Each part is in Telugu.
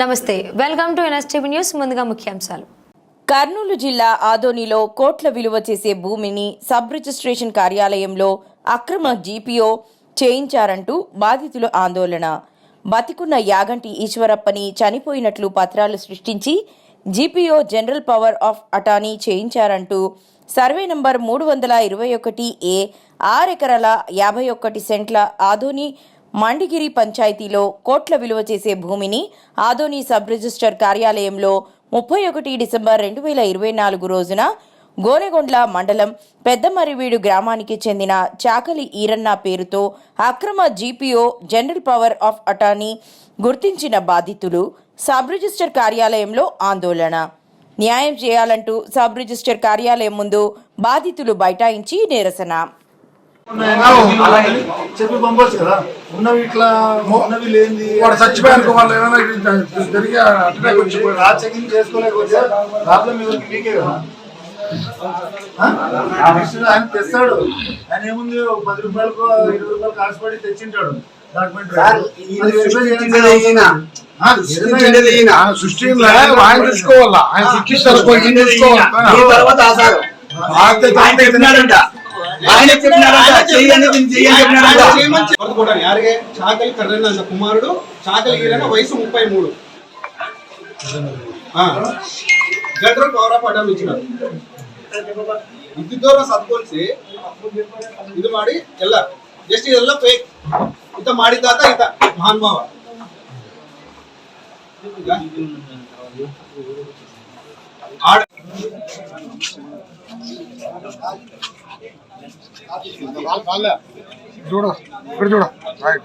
నమస్తే వెల్కమ్ టు ఎన్ఎస్టీవీ న్యూస్ ముందుగా ముఖ్యాంశాలు. కర్నూలు జిల్లా ఆదోనిలో కోట్ల విలువ చేసే భూమిని సబ్ రిజిస్ట్రేషన్ కార్యాలయంలో అక్రమ జీపీఓ చేయించారంటూ బాధితులు ఆందోళన. బతికున్న యాగంటి ఈశ్వరప్పని చనిపోయినట్లు పత్రాలు సృష్టించి GPO general power of attorney చేయించారంటూ survey number మూడు వందల ఇరవై ఒకటి ఏ ఆరు ఎకరాల యాభై ఒకటి సెంట్ల ఆధోని మండిగిరి పంచాయతీలో కోట్ల విలువ చేసే భూమిని ఆదోని సబ్ రిజిస్టర్ కార్యాలయంలో ముప్పై ఒకటి డిసెంబర్ రెండు వేల ఇరవై నాలుగు రోజున గోనెగొండ్ల మండలం పెద్దమరివీడు గ్రామానికి చెందిన చాకలి ఈరన్న పేరుతో అక్రమ GPO general power of attorney గుర్తించిన బాధితులు సబ్ రిజిస్టర్ కార్యాలయంలో ఆందోళన. న్యాయం చేయాలంటూ సబ్ రిజిస్టర్ కార్యాలయం ముందు బాధితులు బైఠాయించి నిరసన. చెప్పి పంపొచ్చు కదా. ఉన్నవి ఇట్లా ఉన్నవి లేనిది వాడు చచ్చిపోయారు వాళ్ళు ఏమైనా జరిగి అటాక్ వచ్చి రా చెకింగ్ చేసుకోలేకపోతే ప్రాబ్లం ఎవరికి? మీకే కదా. ఆ? నెక్స్ట్ ఆయన తెస్తాడు. ఆయన ఏముంది? ఒక పది రూపాయలకు ఇరవై రూపాయలు కాసుపడి తెచ్చింటాడు. ఈయన. ఆయన చూసుకోవాలా ఆయన సృష్టిస్తారు ఈయన ఆయన చెప్పినారంట చెయ్యండి దీన్ని చెయ్యని చెప్పినారంట కొడుకోవడం యారిగే చాకలి కర్రన్న అన్న కుమారుడు చాకలి ఈరన్న వయసు ముప్పై మూడు. గడ్ర పౌరపాఠం ఇచ్చినారు. ఇది దూర సత్కొలిಸಿ ಇದು ಮಾಡಿ ಎಲ್ಲ ಜಸ್ಟ್ ಇದೆಲ್ಲ ಫೇಕ್ ಇತ ಮಾಡಿದ್ದಾತ ಈತ ಮಹಾನ್ಮಾವ చూడు ఇక్కడ చూడు. రైట్.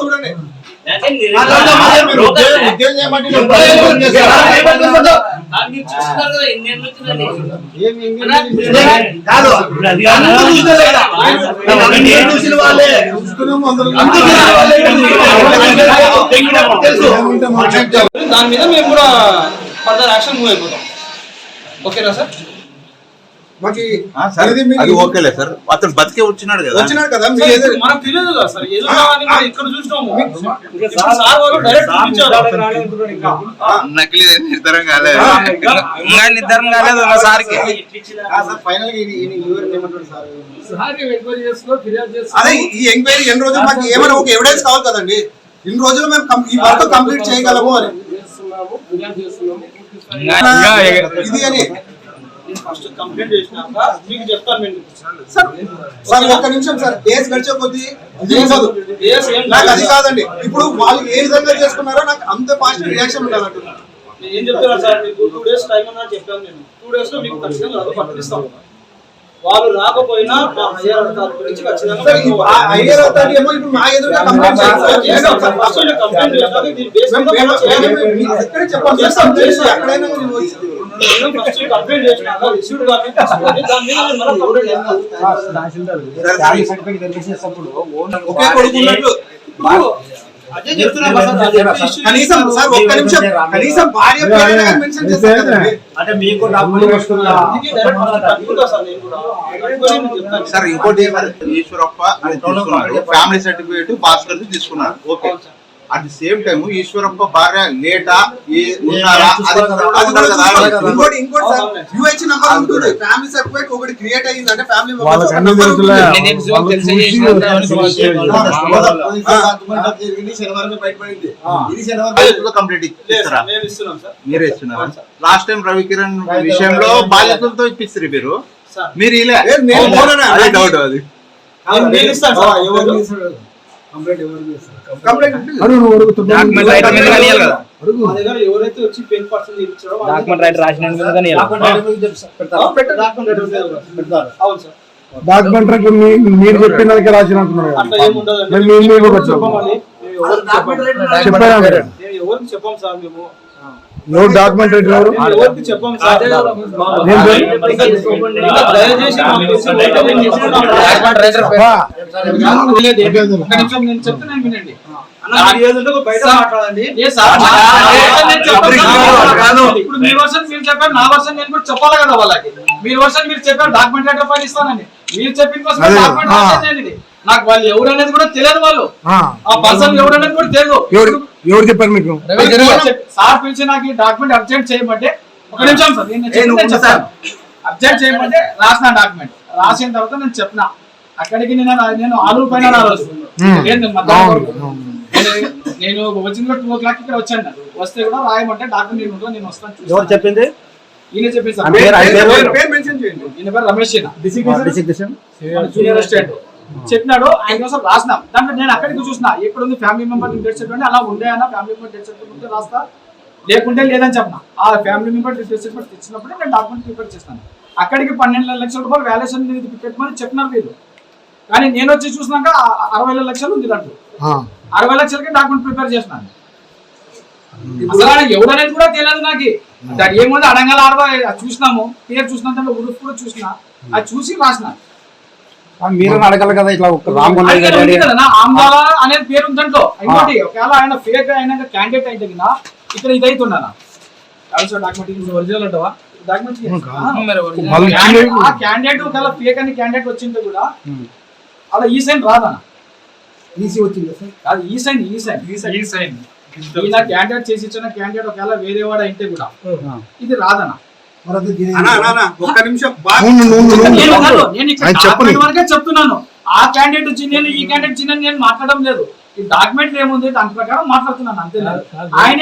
చూడండి? కాదు చూసిన వాళ్ళే. దాని మీద మేము కూడా ఫర్దర్ యాక్షన్ మూవ్ అయిపోతాం ఓకేనా సార్ మాకు అది అది ఓకేలే సార్ అతను బతికే వచ్చినాడు కదా వచ్చినాడు కదా తెలియదు సార్ ఇక్కడ చూసినాము నకిలీ నిర్ధారం కాలేదు ఇంకా నిర్ధారం కాలేదు సార్కి ఫైనల్ అదే ఈ ఎంక్వైరీ ఎన్ని రోజులు మాకు ఏమైనా ఒక ఎవిడెన్స్ కావాలి కదండి ఇన్ని రోజులు మేము ఈ వర్క్ కంప్లీట్ చేయగలము అని ఇది అని ఫస్ట్ కంప్లైంట్ చేసినాక మీకు చెప్తాను నేను. సార్ సార్ ఒక్క నిమిషం సార్ డేస్ గడిచే కొద్దీ నాకు అది కాదండి. ఇప్పుడు వాళ్ళు ఏ విధంగా చేసుకున్నారో నాకు అంత ఫాస్ట్ రియాక్షన్ ఉండాలంటున్నా ఏం చెప్తున్నారు సార్? మీకు టూ డేస్ టైం ఉన్నా చెప్పాను నేను. టూ డేస్లో మీకు ఖచ్చితంగా పట్టిస్తాం వాళ్ళు రాకపోయినా మా హయ్యర్ అధికారుల గురించి ఖచ్చితంగా హయ్యర్ ఏమో ఇప్పుడు మా ఎదురుగా కంప్లైంట్ కంప్లైంట్ చేస్తాం ఎక్కడైనా కనీసం సార్ ఒక్క నిమిషం కనీసం భార్య మెన్షన్ చేస్తారు అంటే మీకు సార్ ఇంకోటి ఈశ్వరప్ప ఫ్యామిలీ సర్టిఫికేట్ భాస్కర్ తీసుకున్నారు. Okay. At the same time Eshwarappa భార్య లేటా ఉన్నారా? అది అది కూడా చూసుకోవాలి. ఇంకోటి ఇంకోటి సార్ యూహెచ్ నంబర్ ఉంటుంది. ఫ్యామిలీ సర్టిఫికేట్ ఒకటి క్రియేట్ అయ్యింది అంటే ఫ్యామిలీ కంప్లీట్ ఇస్తారా మీరే ఇస్తున్నారా? లాస్ట్ టైం రవికిరణ్ విషయంలో బాధ్యతలతో ఇప్పిస్తారు మీరు. సార్ మీరు ఇలా డౌట్ అది ఎవరైతే వచ్చి పెన్ పర్సన్ చేయించారో డాక్యుమెంట్ రైటర్ రాసిన మీద కనియాలి ఆ, పెట్టండి. డాక్యుమెంట్ రైటర్ పెడతారు. అవును సార్ డాక్యుమెంట్ మీరు చెప్పినదానికి రాసిన? మేము ఎవరికి చెప్పాం సార్ మేము ఎవరు డాక్యుమెంట్. ఇప్పుడు మీ వర్షన్ మీరు చెప్పారు నా వర్షన్ నేను కూడా చెప్పాలి కదా వాళ్ళకి. మీరు వర్షన్ మీరు చెప్పారు డాక్యుమెంట్ లెటర్ ఫైల్ ఇస్తానని. మీరు చెప్పిన కోసం డాక్యుమెంట్ నాకు వాళ్ళు ఎవరు అనేది కూడా తెలియదు వాళ్ళు. ఆ. పర్సన్ ఎవరు అనేది కూడా తెలియదు. ఎవరు చెప్పారు మీకు? సార్ పిలిచి నాకు ఈ డాక్యుమెంట్ అర్జెంట్ చేయమంటే ఒక నిమిషం సార్ నేను అర్జెంట్ చేయమంటే రాసిన డాక్యుమెంట్ రాసిన తర్వాత నేను చెప్పిన అక్కడికి నేను నేను ఆలు పైన. నేను- వచ్చిన టూ ఓ క్లాక్ ఇక్కడ వచ్చాను. వస్తే కూడా రాయమంటే డాక్యుమెంట్ నేను నేను వస్తాను. ఎవరు చెప్పింది? ఈయన చెప్పింది సార్. పేరు రమేష్ ఈయన. అసిస్టెంట్ చెప్పినాడు ఆయన కోసం రాసినాం. దాంట్లో నేను అక్కడికి చూసిన ఎక్కడ ఉంది ఫ్యామిలీ మెంబర్ డేట్ సర్టిఫికేట్ అలా ఉండే అన్న ఫ్యామిలీ మెంబర్ డేట్ సర్టిఫికేట్ రాస్తా లేకుంటే లేదని చెప్పిన. ఆ ఫ్యామిలీ మెంబర్ డేట్ సర్టిఫికేట్ ఇచ్చినప్పుడే నేను డాక్యుమెంట్ ప్రిపేర్ చేస్తాను. అక్కడికి పన్నెండు లక్షల రూపాయలు వాల్యుయేషన్ పెట్టమని చెప్పినారు వీళ్ళు. కానీ నేను వచ్చి చూసినాక అరవై లక్షలు ఉంది దాంట్లో. అరవై లక్షలకి డాక్యుమెంట్ ప్రిపేర్ చేసినాను. అసలు ఆయన ఎవడనేది కూడా తెలియదు నాకు. దాని ఏముంది అడంగల్ ఆడవా అది చూసినాము. పేరు చూసినా దాంట్లో ఉరుపు కూడా చూసిన. అది చూసి రాసిన. మీరు అడగాలి కదా? ఇట్లా ఒక రాంగ్ అది ఇక్కడ ఉంది కదా నా ఆమ్దాల అనేది పేరు ఉంది దాంట్లో ఇంకోటి ఒకవేళ ఆయన ఫేక్ అయినా క్యాండిడేట్ అయితే ఇక్కడ ఇది డాక్యుమెంట్ ఒరిజినల్ అంటావా? క్యాండిడేట్ ఒకవేళ ఫేక్ అని క్యాండిడేట్ కూడా అలా ఈ సైన్ రాదనా ఈసీ వచ్చింది సార్? కాదు ఈ సైన్ ఈ సైన్ ఈ సైన్ ఈయన క్యాండిడేట్ చేసి ఇచ్చిన క్యాండిడేట్ ఒకవేళ వేరే వాడు అయితే కూడా ఇది రాదనా ఒక్క నిమిషం వరకే చెప్తున్నాను. ఆ క్యాండిడేట్ నేను ఈ క్యాండిడేట్ చిన్న నేను మాట్లాడడం లేదు. ఈ డాక్యుమెంట్ ఏముంది? దాని ప్రకారం మాట్లాడుతున్నాను అంతే లేదు. ఆయన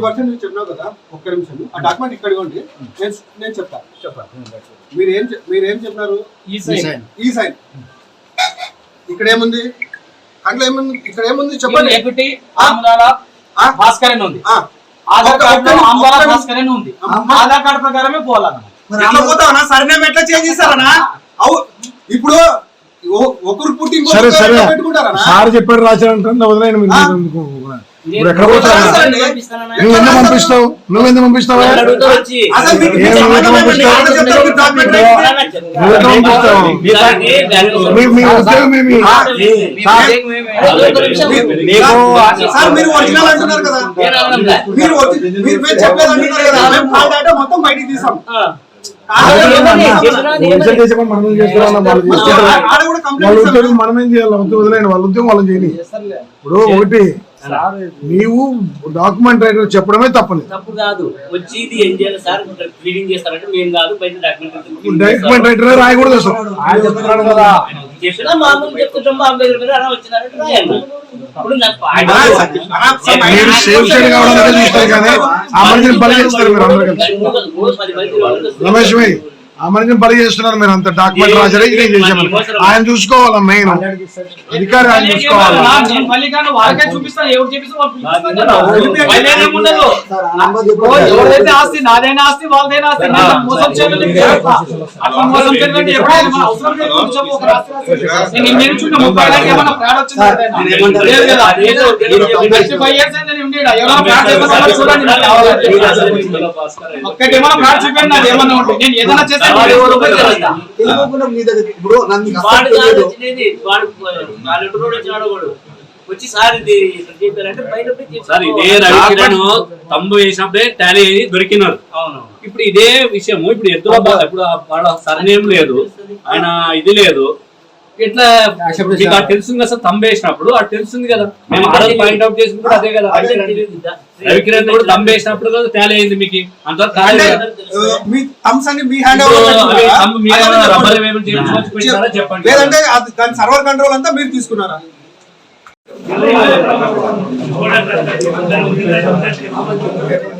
వర్షన్ నువ్వు చెప్పినావు కదా ఒక్క నిమిషం. ఆ డాక్యుమెంట్ ఇక్కడ ఉంది నేను నేను చెప్తా. మీరు ఏం మీరు ఏం చెప్పినారు? ఈ సైన్ ఈ సైన్ ఇక్కడ ఏముంది అందులో ఏముంది? ఇక్కడ ఏముంది చెప్పండి. ఎక్విటీ ఆ? ఆమ్దాల ఆ? భాస్కర్ అని ఉంది. ఆ, ఆధార్ కార్డు భాస్కర్ అని ఉంది. ఆధార్ కార్డు ప్రకారమే పోవాలన్న. మరి ఎట్లా అందులో- పోతావనా సర్నేమ్ ఎట్లా చేంజ్ చేస్తారనా? అవు ఇప్పుడు ఒకరు పుట్టి ఇంకొకరు సరే చెప్పాడు రాశారంటే వదిలేను? ఇప్పుడు ఎక్కడ. నువ్వు ఎందుకు పంపిస్తావు? నువ్వు ఎందుకు పంపిస్తావు? మీ ఉద్యోగం ఏమి? మొత్తం బయటికి తీసాం. కాల్ డేటా మొత్తం తీసాం. నువ్వు ఇన్సల్ట్ చేసే పని మనం ఏం చేస్తున్నాం వాళ్ళు చేసుకుంటారు. ఆడ కూడా వాళ్ళ కంప్లైంట్ ఉద్యోగం మనం ఏం చేయాలి వదిలేండి వాళ్ళ ఉద్యోగం వాళ్ళని చేయని. ఇప్పుడు ఒకటి నీవు డాక్యుమెంట్ రైటర్ చెప్పడమే తప్పని తప్పు కాదు. వచ్చి ఇది ఏం చేయాలి సార్? రీడింగ్ చేస్తారంటే మేము కాదు బయట డాక్యుమెంట్ డాక్యుమెంట్ రైటర్ రాయకూడదు అసలు. ఆయన చెప్తున్నాడు కదా. చెప్పినా మామూలు చెప్తుంటాం మా దగ్గర మీరు అలా వచ్చినారంటే రాయండి ఇప్పుడు నాకు మంది రమేష్ భాయ్ ఆ మనిషిని బలి చేస్తున్నారు మీరు అంత డాక్యుమెంట్ రాశారు ఇదే చేసామని ఆయన చూసుకోవాలా మెయిన్ అధికారి ఆయన చూసుకోవాలి నేను మళ్ళీ కానీ వాళ్ళకే చూపిస్తాను ఎవరు చూపిస్తే వాళ్ళు పిలిపిస్తాను కదా. మళ్ళీ ఏముండదు. సార్ ఆ నంబర్ ఓ, చెప్పండి. ఎవరైతే ఆస్తి నాదైనా ఆస్తి వాళ్ళదైనా ఆస్తి నేను మోసం చేయలేదు మీకు తెలుసా? అట్లా మోసం చేయలేదు ఎప్పుడైనా మన అవసరం లేదు కొంచెం ఒక రాత్రి రాత్రి. నేను నేను చూడ ముప్పై ఏళ్ళకి ఏమన్నా ఫ్రాడ్ వచ్చిందా ఎవరైనా? లేదు కదా లేదు. నెక్స్ట్ ఫైవ్ ఇయర్స్ అయింది నేను ఉండేడా? ఎవరైనా ఫ్రాడ్ చేసిన వాళ్ళు చూడండి నాకు కావాలి. ఒక్కటి ఏమైనా ఫ్రాడ్ చూపించండి నాకు ఏమన్నా ఉంటే నేను ఏదైనా చేస్తే ఇప్పుడు వచ్చి సార్ ఇది రవికిరణ్ తమ్ము వేసినప్పుడే టాలీ అయ్యి దొరికినారు. అవును. ఇప్పుడు ఇదే విషయము ఇప్పుడు ఎద్దుల బా- ఇప్పుడు ఆ వాళ్ళ సర్నేమ్ లేదు ఆయన ఇది లేదు. ఇట్లా మీకు తెలుస్తుంది కదా సార్ తమ్ము వేసినప్పుడు అది తెలుస్తుంది కదా. మేము పాయింట్ అవుట్ కూడా అదే కదా. రవికిరణ్ కూడా తమ్ము వేసినప్పుడు కదా అయింది మీకు. ఆ, మీ థమ్స్ అన్ని మీ హ్యాండ్ ఓవర్ చెప్పండి లేదంటే దాని సర్వర్ కంట్రోల్ అంతా మీరు తీసుకున్నారా పని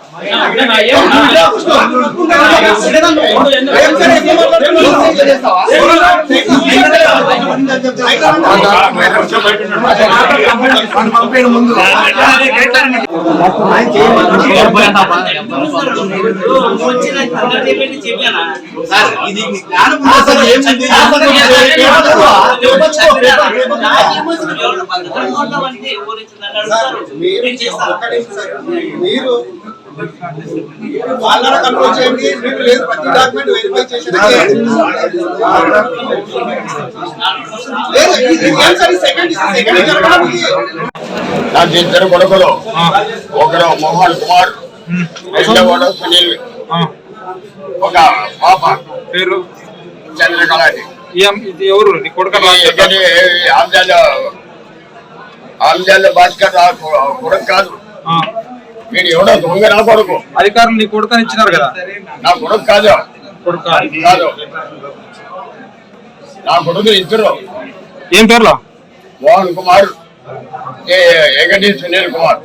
ఇది మీ జ్ఞానం ఉందా సార్? ఏముంది? సార్, మీరు వాళ్ళ కంట్రోల్ చేయండి. మీకు లేదు ప్రతి డాక్యుమెంట్ వెరిఫై నాకు ఇద్దరు కొడుకులు. ఒకడు మోహన్ కుమార్ రెండవడు సునీల్. ఒక పాప. పేరు? ఇది ఎవరు? నీ కొడుకు ఆంధ్రాల ఆంధ్రాల భాస్కర్ కొడుకు కాదు. వీడు ఎవడో దొంగ నా కొడుకు. అధికారులు నీ కొడుకుని ఇచ్చినారు కదా? నా కొడుకు కాదు. కొడుకు కాదు. నా కొడుకు ఇద్దరు. ఏం పేర్లో? మోహన్ కుమార్ ఏ- ఏగటి సునీల్ కుమార్.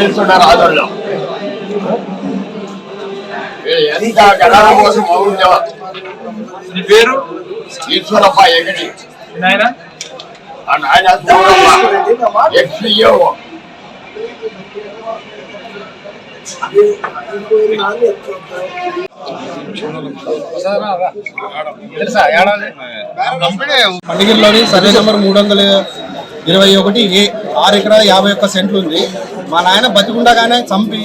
ఇస్తున్నారు ఆధార్లో ఎంత గణాల కోసం నీ పేరు? ఈశ్వరప్ప ఏగటి నాయన? ఎక్స్ఈఓ పండుగల్లోని సర్వే నెంబర్ మూడు వందల ఇరవై ఒకటి ఏ ఆరు ఎకరాల యాభై ఒక్క సెంట్లు ఉంది. మా నాయన బతికుండగానే చంపి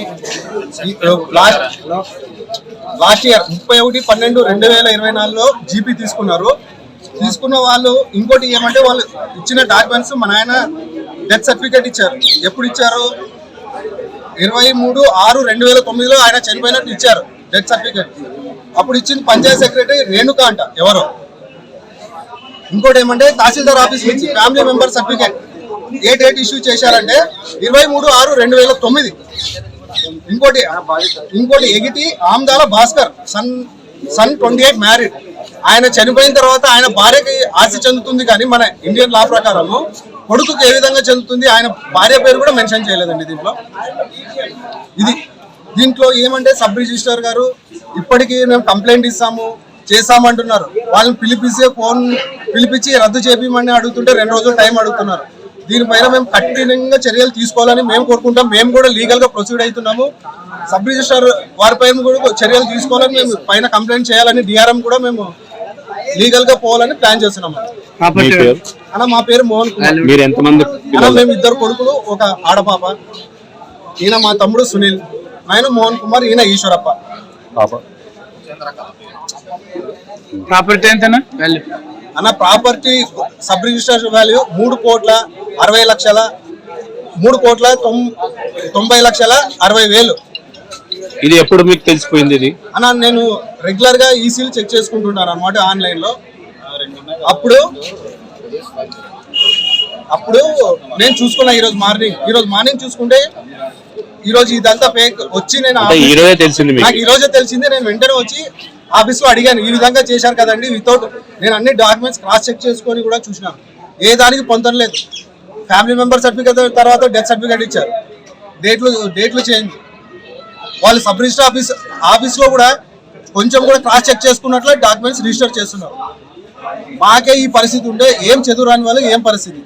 లాస్ట్ లాస్ట్ ఇయర్ ముప్పై ఒకటి పన్నెండు రెండు వేల ఇరవై నాలుగులో జీపీ తీసుకున్నారు. తీసుకున్న వాళ్ళు ఇంకోటి ఏమంటే వాళ్ళు ఇచ్చిన డాక్యుమెంట్స్ మన ఆయన డెత్ సర్టిఫికేట్ ఇచ్చారు. ఎప్పుడు ఇచ్చారు? ఇరవై మూడు ఆరు రెండు వేల తొమ్మిదిలో ఆయన చనిపోయినట్టు ఇచ్చారు డెత్ సర్టిఫికేట్ అప్పుడు ఇచ్చింది పంచాయత్ సెక్రటరీ రేణుక అంట ఎవరో. ఇంకోటి ఏమంటే తహసీల్దార్ ఆఫీస్ నుంచి ఫ్యామిలీ మెంబర్ సర్టిఫికేట్. ఏ డేట్ ఇష్యూ చేశారంటే ఇరవై మూడు ఆరు రెండు వేల తొమ్మిది. ఇంకోటి ఇంకోటి ఎగిటి Amdala Bhaskar son son twenty eight married ఆయన చనిపోయిన తర్వాత ఆయన భార్యకి ఆస్తి చెందుతుంది కానీ మన ఇండియన్ లా ప్రకారము కొడుకుకి ఏ విధంగా చెందుతుంది ఆయన భార్య పేరు కూడా మెన్షన్ చేయలేదండి దీంట్లో. ఇది దీంట్లో ఏమంటే సబ్ రిజిస్టర్ గారు ఇప్పటికీ మేము కంప్లైంట్ ఇస్తాము చేస్తామంటున్నారు. వాళ్ళని పిలిపిస్తే ఫోన్ పిలిపించి రద్దు చేయమని అడుగుతుంటే రెండు రోజులు టైం అడుగుతున్నారు. దీనిపైన మేము కఠినంగా చర్యలు తీసుకోవాలని మేము కోరుకుంటాం. మేము కూడా లీగల్గా ప్రొసీడ్ అవుతున్నాము. సబ్ రిజిస్టర్ వారిపైన కూడా చర్యలు తీసుకోవాలని మేము పైన కంప్లైంట్ చేయాలని డిఆర్ఎం కూడా మేము లీగల్గా పోవాలని ప్లాన్ చేస్తున్నాము అన్న మా పేరు మోహన్ కుమార్. మీరు ఎంతమంది అన్న మేము ఇద్దరు కొడుకులు ఒక ఆడపాప. ఈయన మా తమ్ముడు సునీల్. ఆయన మోహన్ కుమార్ ఈయన ఈశ్వరప్ప. ప్రాపర్టీ ఎంతనా? అన్న ప్రాపర్టీ సబ్ రిజిస్ట్రేషన్ వాల్యూ మూడు కోట్ల అరవై లక్షల మూడు కోట్ల తొం- తొంభై లక్షల అరవై వేలు. ఇది ఎప్పుడు మీకు తెలిసిపోయింది ఇది? అన్న నేను రెగ్యులర్గా ఈసీలు చెక్ చేసుకుంటున్నాను అనమాట ఆన్లైన్లో. అప్పుడు అప్పుడు నేను చూసుకున్నా ఈ రోజు మార్నింగ్. ఈ రోజు మార్నింగ్ చూసుకుంటే ఈ రోజు ఇదంతా ఫేక్ వచ్చి నేను అంటే ఈ రోజే తెలిసింది నాకు ఈ రోజే తెలిసింది. నేను వెంటనే వచ్చి ఆఫీస్లో అడిగాను. ఈ విధంగా చేశారు కదండి వితౌట్ నేను అన్ని డాక్యుమెంట్స్ క్రాస్ చెక్ చేసుకొని కూడా చూసినాను ఏ దానికి పొందలేదు ఫ్యామిలీ మెంబర్ సర్టిఫికేట్ తర్వాత డెత్ సర్టిఫికేట్ ఇచ్చారు. డేట్లు డేట్లు చేంజ్ వాళ్ళు సబ్ రిజిస్టర్ ఆఫీస్ ఆఫీస్లో కూడా కొంచెం కూడా క్రాస్ చెక్ చేసుకున్నట్లు డాక్యుమెంట్స్ రిజిస్టర్ చేస్తున్నారు. మాకే ఈ పరిస్థితి ఉంటే ఏం చదువురాని వాళ్ళు ఏం పరిస్థితి?